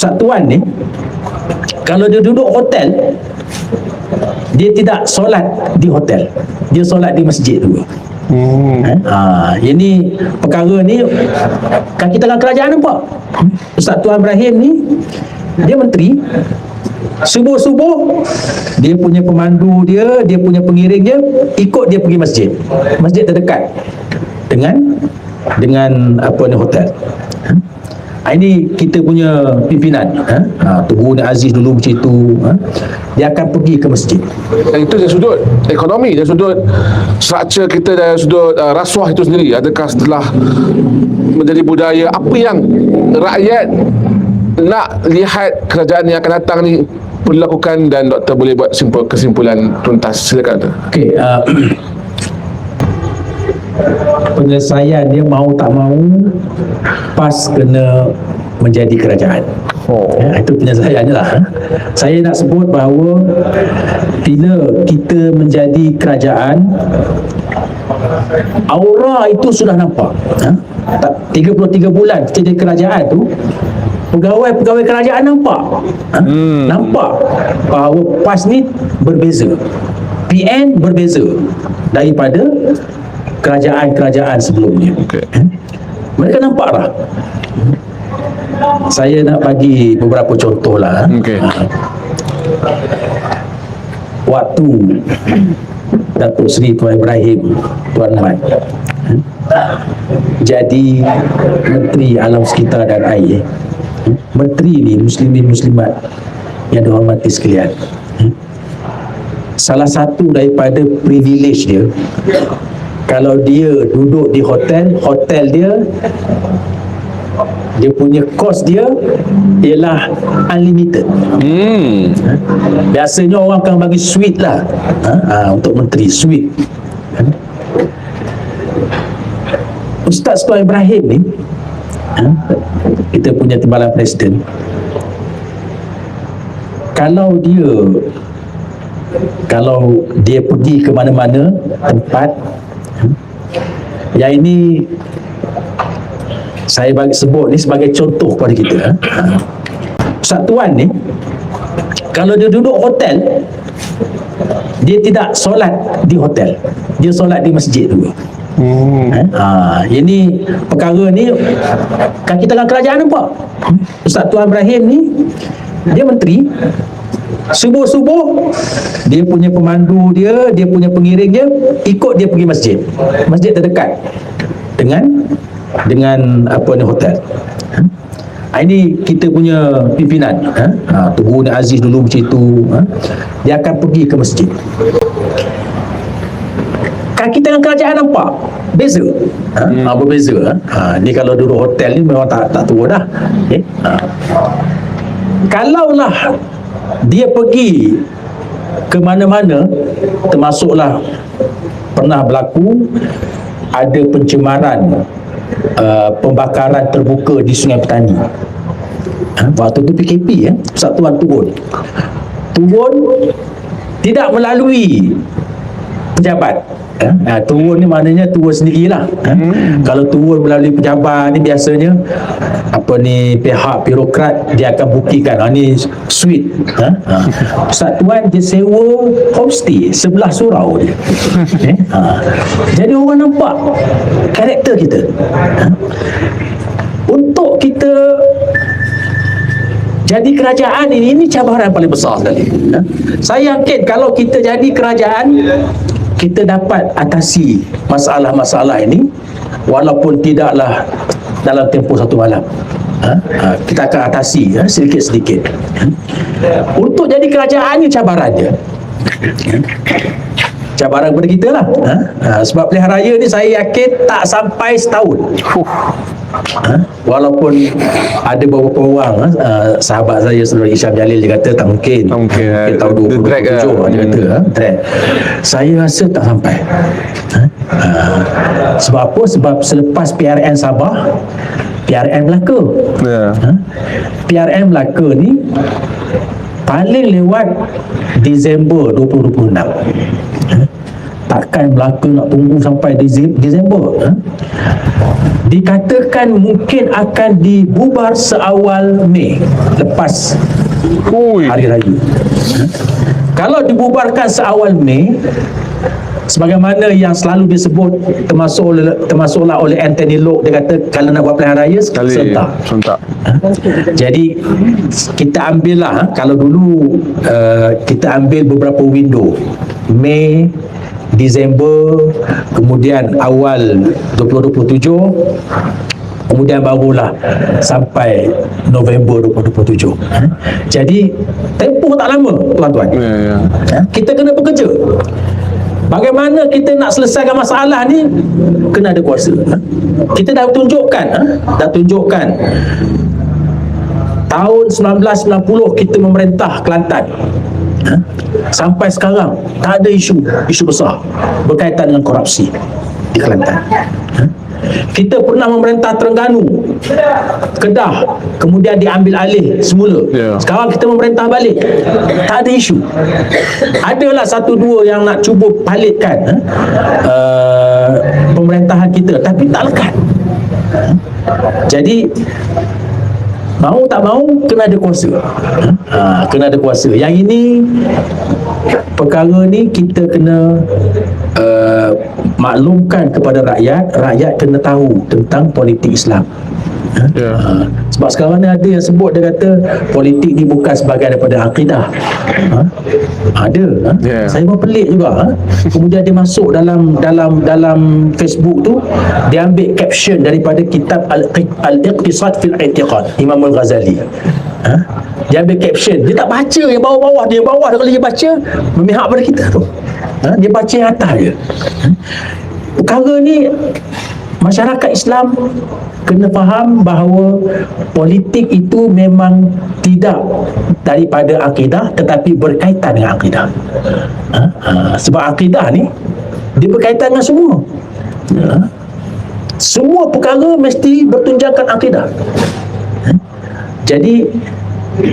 Ustaz Tuan ni kalau dia duduk hotel dia tidak solat di hotel. Dia solat di masjid dulu. Hmm. Eh? Ha, ini perkara ni kaki tangan kerajaan nampak. Ustaz Tuan Ibrahim ni dia menteri. Subuh-subuh dia punya pemandu dia dia punya pengiring dia ikut dia pergi masjid. Masjid terdekat dengan dengan apa ni hotel Ha, ini kita punya pimpinan ha? Ha, Tunggu Nik Aziz dulu macam itu ha? dia akan pergi ke masjid Dan itu dari sudut ekonomi, dari sudut structure kita dari sudut uh, rasuah itu sendiri. Adakah setelah menjadi budaya apa yang rakyat nak lihat kerajaan yang akan datang ni perlu lakukan dan doktor boleh buat simpul, kesimpulan tuntas silakan. Okey, uh, penyelesaian dia mau tak mau PAS kena menjadi kerajaan. Oh. Ya, itu penyelesaiannya lah. Saya nak sebut bahawa bila kita menjadi kerajaan, aura itu sudah nampak. Ha? Tak- 33 bulan kita jadi kerajaan tu, pegawai-pegawai kerajaan nampak. Ha? Hmm. Nampak bahawa PAS ni berbeza. PN berbeza daripada kerajaan-kerajaan sebelumnya. Okey. Mereka nampak lah. Saya nak bagi beberapa contoh lah. Okey. Waktu Datuk Seri Tuan Ibrahim Tuan Mat jadi Menteri Alam Sekitar dan Air Menteri ni Muslimin Muslimat yang dihormati sekalian salah satu daripada privilege dia kalau dia duduk di hotel hotel dia dia punya kos dia ialah unlimited Hmm. Ha? Biasanya orang akan bagi suite lah ha? Ha, Untuk menteri suite ha? Ustaz Tuan Ibrahim ni ha? Kita punya timbalan presiden Kalau dia Kalau dia pergi ke mana-mana Tempat? Yang ini Saya bagi sebut ni sebagai contoh kepada kita ha? Ha. Ustaz Tuan ni kalau dia duduk hotel dia tidak solat di hotel dia solat di masjid dulu Hmm. eh? ha, ini perkara ni kaki tangan kerajaan nampak Ustaz Tuan Ibrahim ni dia menteri subuh-subuh dia punya pemandu dia dia punya pengiring dia ikut dia pergi masjid masjid terdekat dengan dengan apa ni hotel Ha, ini kita punya pimpinan ha? Ha, Tunggu Nik Aziz dulu macam itu ha? dia akan pergi ke masjid kaki tangan kerajaan nampak beza ha? Hmm. Ha, berbeza ha? Ha, ni kalau duduk hotel ni memang tak tak tua dah okay? ha. kalaulah dia pergi ke mana-mana termasuklah pernah berlaku ada pencemaran uh, pembakaran terbuka di Sungai Petani ha? waktu tu PKP ya, Ustaz Tuan turun turun tidak melalui pejabat Ha? Ha, turun ni maknanya turun sendirilah ha? hmm. kalau turun melalui pejabat ni biasanya apa ni pihak birokrat dia akan buktikan ha, ni suite ha? Ha. Ustaz Tuan dia sewa homestay sebelah surau dia eh? ha. jadi orang nampak karakter kita ha? untuk kita jadi kerajaan ini ini cabaran paling besar sekali ha? saya yakin kalau kita jadi kerajaan kita dapat atasi masalah-masalah ini walaupun tidaklah dalam tempoh satu malam ha? Ha, kita akan atasi ha? sedikit-sedikit ha? untuk jadi kerajaan ini cabaran dia cabaran kepada kita lah ha? Ha, sebab pilihan raya ni saya yakin tak sampai setahun ha? walaupun ada beberapa orang ha? uh, sahabat saya saudara Isyam Jalil dia kata tak mungkin Tak mungkin, ha. Mungkin tahun The drag, 2027 ha. dia kata ha? drag saya rasa tak sampai ha? Ha, sebab apa sebab selepas PRN Sabah PRN Melaka Ya. ha? PRN Melaka ni paling lewat Disember 2026 ha? takkan Melaka nak tunggu sampai Disember ha? Dikatakan mungkin akan dibubar seawal Mei lepas Ui. hari raya Ha? kalau dibubarkan seawal Mei sebagaimana yang selalu disebut termasuk oleh termasuklah oleh Anthony Locke dia kata kalau nak buat pilihan raya Kali serentak Sentak. jadi kita ambil lah ha, kalau dulu uh, kita ambil beberapa window Mei Disember kemudian awal 2027 kemudian barulah sampai November 2027 ha? jadi tempoh tak lama tuan-tuan Ya, ya. Ha? kita kena bekerja Bagaimana kita nak selesaikan masalah ni kena ada kuasa. Ha? Kita dah tunjukkan, ha? dah tunjukkan tahun 1990 kita memerintah Kelantan. Ha? Sampai sekarang tak ada isu isu besar berkaitan dengan korupsi di Kelantan. Ha? Kita pernah memerintah Terengganu, Kedah, kemudian diambil alih semula. Ya. Sekarang kita memerintah balik. Tak ada isu. Adalah satu dua yang nak cuba palitkan eh, uh, pemerintahan kita tapi tak lekat. Jadi mau tak mau kena ada kuasa. Ha, kena ada kuasa. Yang ini perkara ni kita kena uh, maklumkan kepada rakyat, rakyat kena tahu tentang politik Islam. Ha, sebab sekarang ni ada yang sebut dia kata politik ni bukan sebagai daripada akidah. Ha? Ada. Ha? Ya. Saya pun pelik juga. Ha? Kemudian dia masuk dalam dalam dalam Facebook tu dia ambil caption daripada kitab Al- Al-Iqtisad fil I'tiqad Imam Al-Ghazali. Ha? Dia ambil caption, dia tak baca yang bawah-bawah, dia yang bawah kalau dia baca memihak pada kita tu. Ha? Dia baca yang atas je. Ha? Perkara ni masyarakat Islam kena faham bahawa politik itu memang tidak daripada akidah tetapi berkaitan dengan akidah. Ha? Ha, sebab akidah ni dia berkaitan dengan semua. Ha? Semua perkara mesti bertunjangkan akidah. Ha? Jadi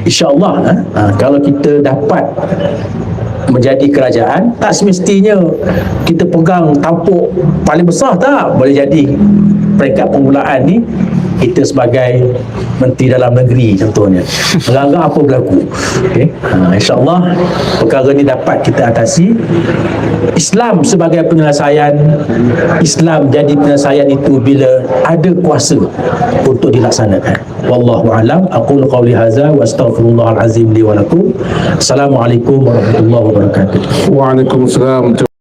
insya-Allah ha, kalau kita dapat menjadi kerajaan? Tak semestinya. Kita pegang tampuk paling besar tak boleh jadi peringkat permulaan ni kita sebagai menteri dalam negeri contohnya. Agak-agak apa berlaku? Okay? ha, insyaAllah perkara ni dapat kita atasi. Islam sebagai penyelesaian Islam jadi penyelesaian itu bila ada kuasa untuk dilaksanakan. Wallahu alam. Aqulu qawli hadza wa astaghfirullahal azim li wa lakum. Assalamualaikum warahmatullahi wabarakatuh. Waalaikumsalam.